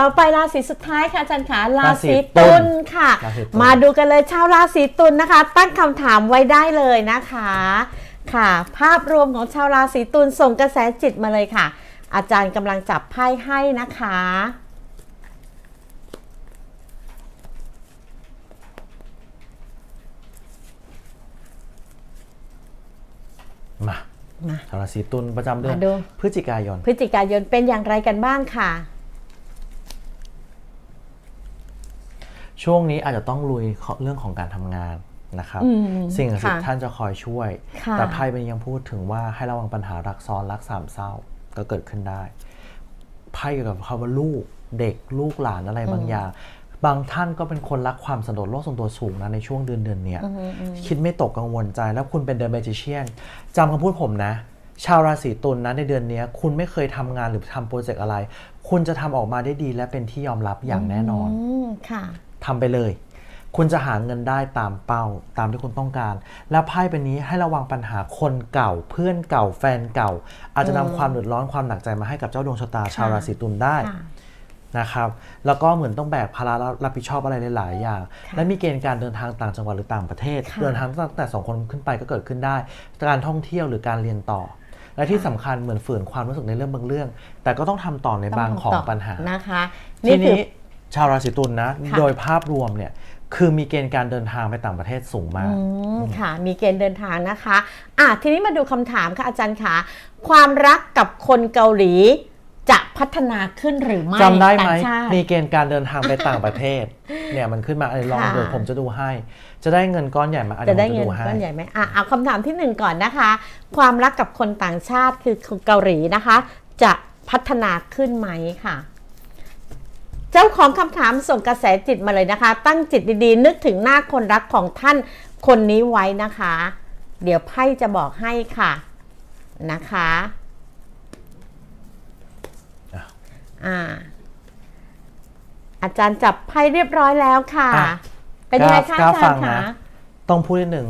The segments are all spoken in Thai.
ต่อไปราศีสุดท้ายค่ะอาจารย์ขาราราศีศีตุตุลลค่ะ ราศีตุล มาดูกันเลยชาวราศีตุลนะคะ ตั้งคำถามไว้ได้เลยนะคะ ค่ะ ภาพรวมของชาวราศีตุลส่งกระแสจิตมาเลยค่ะ อาจารย์กำลังจับไพ่ให้นะคะ มามา ชาวราศีตุลประจำเดือนมาดู พฤศจิกายน พฤศจิกายนเป็นอย่างไรกันบ้างค่ะ ช่วงนี้อาจจะต้องลุยเรื่องของการทำงานนะครับอืมสิ่งศักดิ์สิทธิ์ค่ะท่านจะคอยช่วยค่ะแต่ไพ่เป็นยังพูดถึงว่าให้ระวังปัญหารักซ้อนรักสามเศร้าก็เกิดขึ้นได้ไพ่เกี่ยวกับคำว่าลูกเด็กลูกหลานอะไรบางอย่างบางท่านก็เป็นคนรักความสะดดโลกส่วนตัวสูงนะในช่วงเดือนเดือนเนี้ยคิดไม่ตกกังวลใจแล้วคุณเป็นเดอะเมจิเชียนจำคำพูดผมนะ ชาวราศีตุลนะในเดือนเนี้ยคุณไม่เคยทำงานหรือทำโปรเจกต์อะไร คุณจะทำออกมาได้ดีและเป็นที่ยอมรับอย่างแน่นอนอืมค่ะ ทำไปเลย คุณจะหาเงินได้ตามเป้าตามที่คุณต้องการ แล้วไพ่เป็นนี้ให้ระวังปัญหาคนเก่า เพื่อนเก่า แฟนเก่า อาจจะนำความเดือดร้อนความหนักใจมาให้กับเจ้าดวงชะตาชาวราศีตุลได้ค่ะนะครับแล้วก็เหมือนต้องแบกภาระรับผิดชอบอะไรหลาย ๆ อย่างค่ะและมีเกณฑ์การเดินทางต่างจังหวัดหรือต่างประเทศค่ะเดินทางตั้งแต่สองคนขึ้นไปก็เกิดขึ้นได้ การท่องเที่ยวหรือการเรียนต่อ และที่สำคัญเหมือนฝืนความรู้สึกในเรื่องบางเรื่อง แต่ก็ต้องทำต่อในบางของต้ทำต่ปัญหานะคะทีนี่คือนี้ ชาวราศีตุลนะค่ะโดยภาพรวมเนี่ยคือมีเกณฑ์การเดินทางไปต่างประเทศสูงมากอืมค่ะ มีเกณฑ์เดินทางนะคะอะทีนี้มาดูคำถามค่ะอาจารย์คะความรักกับคนเกาหลีจะพัฒนาขึ้นหรือไม่จำได้ไหมต่างชาติมีเกณฑ์การเดินทางไปต่างประเทศ เนี่ยมันขึ้นมาอันนี้ลองค่ะดูผมจะดูให้ จะได้เงินก้อนใหญ่มาอันจะนี้ได้ผมเงิจะนดูให้ก้อนใหญ่ไหมอะเอาคำถามที่หนึ่งก่อนนะคะ ความรักกับคนต่างชาติคือคนเกาหลีนะคะ จะพัฒนาขึ้นไหมค่ะ เจ้าของคำถามส่งกระแสจิตมาเลยนะคะ ตั้งจิตดีๆ นึกถึงหน้าคนรักของท่านคนนี้ไว้นะคะ เดี๋ยวไพ่จะบอกให้ค่ะนะคะอะอ่าอาจารย์จับไพ่เรียบร้อยแล้วค่ะอะเป็นยังไงคะกล้าอาจาฟัรงย์นะคะต้องพูดนิดหนึ่ง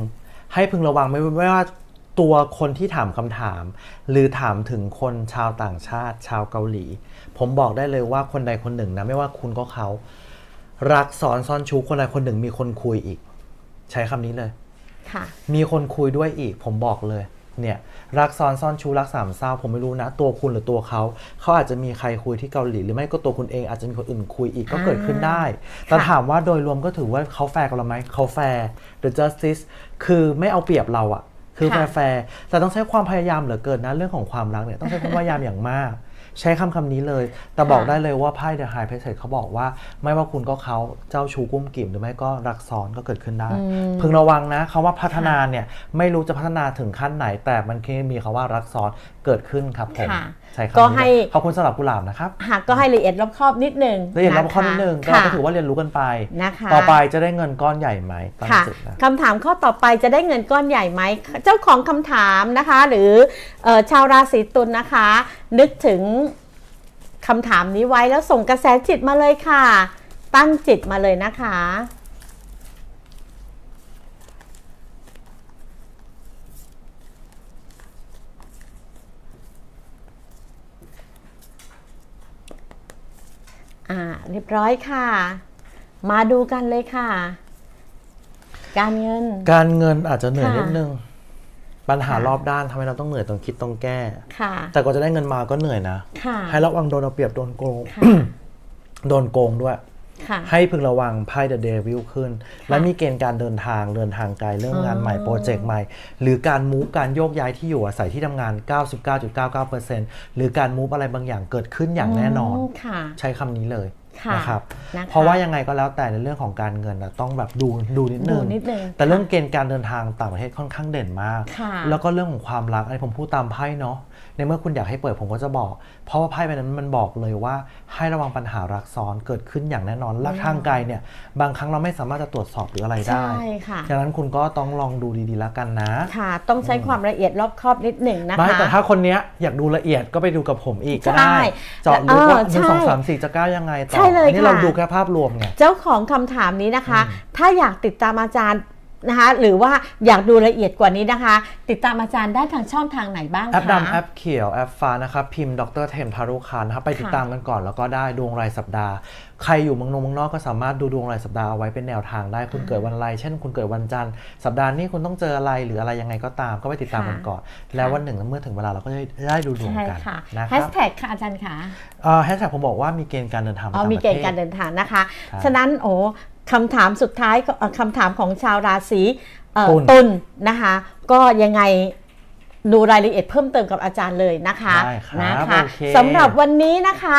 ให้พึงระวังไม่ไม่ว่า ตัวคนที่ถามคำถาม หรือถามถึงคนชาวต่างชาติ ชาวเกาหลี ผมบอกได้เลยว่าคนใดคนหนึ่งนะไม่ว่าคุณก็เขา รักสอนซ่อนชู้คนใดคนหนึ่งมีคนคุยอีก ใช้คำนี้เลยค่ะมีคนคุยด้วยอีก ผมบอกเลย เนี่ยรักซ้อนซ่อนชู้รักสามเศร้าผมไม่รู้นะ ตัวคุณหรือตัวเขา เขาอาจจะมีใครคุยที่เกาหลี หรือไม่ก็ตัวคุณเองอาจจะมีคนอื่นคุยอีกก็เกิดขึ้นได้ แต่ถามว่าโดยรวมก็ถือว่าเขาแฟร์กับเราไหมเขาแฟร์ the justice คือไม่เอาเปรียบเราอะ คือแฟค่ะร์แฟร์แต่ต้องใช้ความพยายามเหลือเกินนะเรื่องของความรักเนี่ยต้องใช้ความพยายามอย่างมาก ใช้คำคำนี้เลย แต่บอกได้เลยว่าไพ่ The High Priestess เขาบอกว่า ไม่ว่าคุณก็เขาเจ้าชู้กุ้มกิ่มหรือไม่ก็รักซ้อนก็เกิดขึ้นได้ พึงระวังนะคาว่าพัฒนาเนี่ยไม่รู้จะพัฒนาถึงขั้นไหน แต่มันแค่มีคาว่ารักซ้อน เกิดขึ้นครับผมค่ะใช่ครับก็ให้ ขอบคุณสำหรับกุหลาบนะครับหากก็ให้ละเอียดรอบคอบนิดนึงละเอียดรับข้อนิดนึงะก็คะก็ถือว่าเรียนรู้กันไป นะคะต่อไปจะได้เงินก้อนใหญ่ไหมตั้งค่ะจิตนะ คำถามข้อต่อไปจะได้เงินก้อนใหญ่ไหม เจ้าของคำถามนะคะ หรือเออชาวราศีตุลนะคะ นึกถึงคำถามนี้ไว้แล้วส่งกระแสจิตมาเลยค่ะ ตั้งจิตมาเลยนะคะ เรียบร้อยค่ะ มาดูกันเลยค่ะ การเงิน การเงินอาจจะเหนื่อยค่ะนิดนึง ปัญหาค่ะรอบด้านทำให้เราต้องเหนื่อยต้องคิดต้องแก้ ค่ะ แต่ก็จะได้เงินมาก็เหนื่อยนะค่ะให้ระวังโดนเอาเปรียบโดนโกงค่ะโดนโกงด้วยค่ะ ให้พึงระวังไพ่เดอะเดวิลขึ้น และมีเกณฑ์การเดินทางเดินทางไกลเริ่มงานใหม่อ๋อโปรเจกต์ใหม่ หรือการมูฟการโยกย้ายที่อยู่อาศัยที่ทำงาน 99.99%หรือการมูฟอะไรบางอย่างเกิดขึ้นอย่างแน่นอนมค่ะใช้คำนี้เลยค่ะ นะครับนะคะเพราะว่ายังไงก็แล้วแต่ในเรื่องของการเงินนะต้องแบบดูดูนิดนึดูงนิดนึงแต่เรื่องเกณฑ์การเดินทางต่างประเทศค่อนข้างเด่นมากค่ะแล้วก็เรื่องของความรักอันนี้ผมพูดตามไพ่เนาะในเมื่อคุณอยากให้เปิดผมก็จะบอก เพราะว่าไพ่ใบนั้นมันบอกเลยว่าให้ระวังปัญหารักซ้อนเกิดขึ้นอย่างแน่นอนรักทางไกลเนี่ยบางครั้งเราไม่สามารถจะตรวจสอบหรืออะไรได้ใช่ค่ะฉะนั้นคุณก็ต้องลองดูดีๆแล้วกันนะค่ะ ต้องใช้ความละเอียดรอบคอบนิดหนึ่งนะคะไม่แต่ถ้าคนเนี้ยอยากดูละเอียดก็ไปดูกับผมอีกก็ใช่ได้เจาะลึกว่าเออหนึ่งสองใช่สามสี่จะก้าวยังไงต่อใช่เลยอันนี่เราค่ะดูแค่ภาพรวมไง เจ้าของคำถามนี้นะคะ ถ้าอยากติดตามอาจารย์ นะคะหรือว่าอยากดูละเอียดกว่านี้นะคะ ติดตามอาจารย์ได้ทางช่องทางไหนบ้างคะ แอปดำแอปเขียว แอปฟ้านะครับ พิมพ์ดรเทมทารุคานนะครับไปติดค่ะตามกันก่อนแล้วก็ได้ดวงรายสัปดาห์ ใครอยู่เมืองนอกเมืองนอกก็สามารถดูดวงรายสัปดาห์เอาไว้เป็นแนวทางได้คุณเกิดวันอะไรเช่น คุณเกิดวันจันทร์สัปดาห์นี้คุณต้องเจออะไรหรืออะไรยังไงก็ตามก็ไปติดตามกันก่อนแล้ววันหนึ่งเมื่อถึงเวลาเราก็จะได้ดูดวงใช่กันค่ะนะคแฮรัชบแท็กค่ะอาจารย์คะแฮชแท็กผมบอกว่ามีเกณฑ์การเดินทางอ๋อต่างมีประเกทศณฑ์การเดินทางนะคะ ครับ ฉะนั้นโอ้ คำถามสุดท้ายก็เอ่อคำถามของชาวราศีเอ่อตุลตุลนะคะ ก็ยังไง ดูรายละเอียดเพิ่มเติมกับอาจารย์เลยนะคะได้ครับนะคะโอเค สำหรับวันนี้นะคะ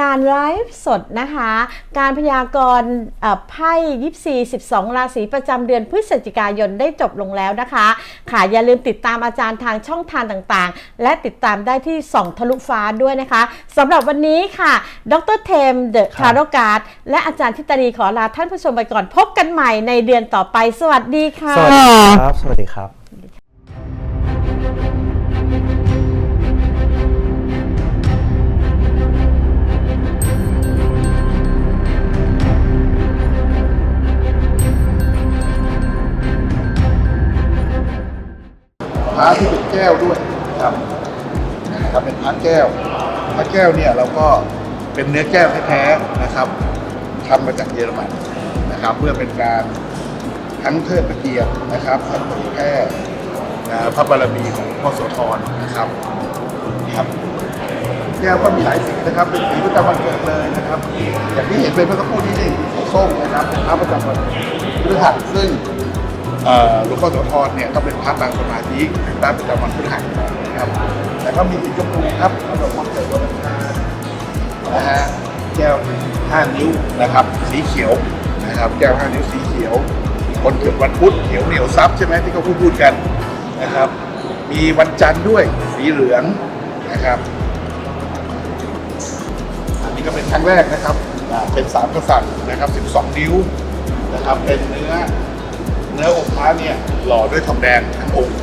การไลฟ์สดนะคะ การพยากรณ์เอ่อไพ่ยิปซี12 ราศีประจำเดือนพฤศจิกายนได้จบลงแล้วนะคะ ค่ะอย่าลืมติดตามอาจารย์ทางช่องทางต่างๆ และติดตามได้ที่ส่องทะลุฟ้าด้วยนะคะสำหรับวันนี้ค่ะ ดรเทมเดอะคคารับร์โรการ์ดและอาจารย์ทิตรีขอลาท่านผู้ชมไปก่อนพบกันใหม่ในเดือนต่อไป สวัสดีค่ะ สวัสดีครับ สวัสดีครับ ระที่เป็นแก้วด้วยนะครับนะครับเป็นพระแก้วพระแก้วเนี่ยเราก็เป็นเนื้อแก้วแท้ๆนะครับทำมาจากเยอรมันนะครับ เพื่อเป็นการทั้งเทิดพระเกียรตินะครับทั้งเผยแพร่พระบารมีของพ่อโสธรนะครับครับแก้วก็มีหลายสีนะครับ เป็นสีประจำวันเกิดเลยนะครับ อย่างที่เห็นเป็นเมื่อสักครู่นี้นี่ส้มนะครับเป็นพระประจำวันพฤหัสซึ่ง หลวงพ่อโสธรเนี่ยก็เป็นพระบางสมาธิเป็นพระประจำวันพฤหัสนะครับแล้วก็มีสีชมพูครับหลวงพ่อเกิดวันอังคารนะฮะแก้วห้านิ้วนะครับ สีเขียวนะครับ แก้วห้านิ้วสีเขียว คนเกิดวันพุธเขียวเหนียวซับใช่ไหมที่เขาพูดพูดกันนะครับ มีวันจันทร์ด้วยสีเหลืองนะครับอันนี้ก็เป็นครั้งแรกนะครับเป็นสามกษัตริย์นะครับ 12 นิ้วนะครับ เป็นเนื้อ เนื้อองค์พระเนี่ยหล่อด้วยทองแดงทั้งองค์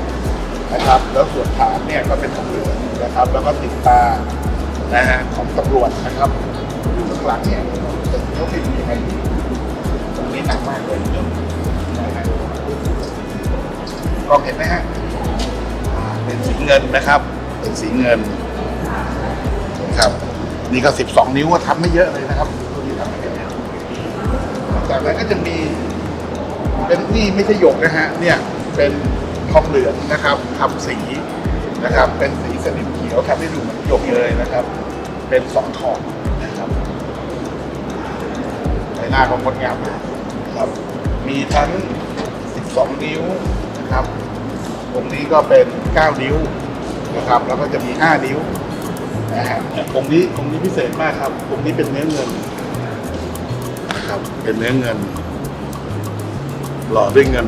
นะครับ แล้วส่วนฐานเนี่ยก็เป็นทองเหลืองนะครับ แล้วก็ติดตานะฮะของตำรวจนะครับอยู่ข้างหลังเนี่ยเป็นเนื้อเป็นยังไงตรงนี้หนักมากเลยเนื้อนะฮะลองเห็นไหมฮะเป็นสีเงินนะครับ เป็นสีเงินนะครับ นี่ก็ 12 นิ้วก็ทำไม่เยอะเลยนะครับตัวนี้ทำไม่เยอะจากนั้นก็จะมี เป็นนี่ไม่ใช่หยกนะฮะเนี่ยเป็นทองเหลืองนะครับทำสีนะครับเป็นสีสนิมเขียวทำให้ดูเหมือนหยกเลยนะครับ เป็นสองทองนะครับใบหน้าของงดงามนะครับมีทั้ง 12 นิ้วนะครับองนี้ก็เป็น 9 นิ้วนะครับ แล้วก็จะมี 5 นิ้วนะฮะองนี้องนี้พิเศษมากครับองนี้เป็นเนื้อเงินนะครับเป็นเนื้อเงิน หล่อด้วยเงิน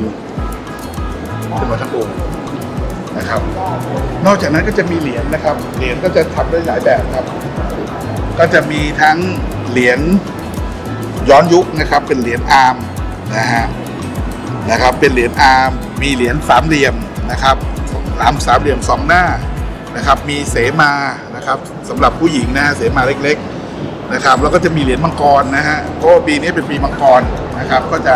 ขึ้นมาทั้งองค์นะครับ นอกจากนั้นก็จะมีเหรียญนะครับ เหรียญก็จะทำได้หลายแบบครับ ก็จะมีทั้งเหรียญย้อนยุคนะครับ เป็นเหรียญอาร์มนะฮะนะครับ เป็นเหรียญอาร์มมีเหรียญสามเหลี่ยมนะครับสามสามเหลี่ยมสองหน้านะครับ มีเสมานะครับสำหรับผู้หญิงนะฮะเสมาเล็ก ๆนะครับ แล้วก็จะมีเหรียญมังกรนะฮะเพราะปีนี้เป็นปีมังกรนะครับ ก็จะ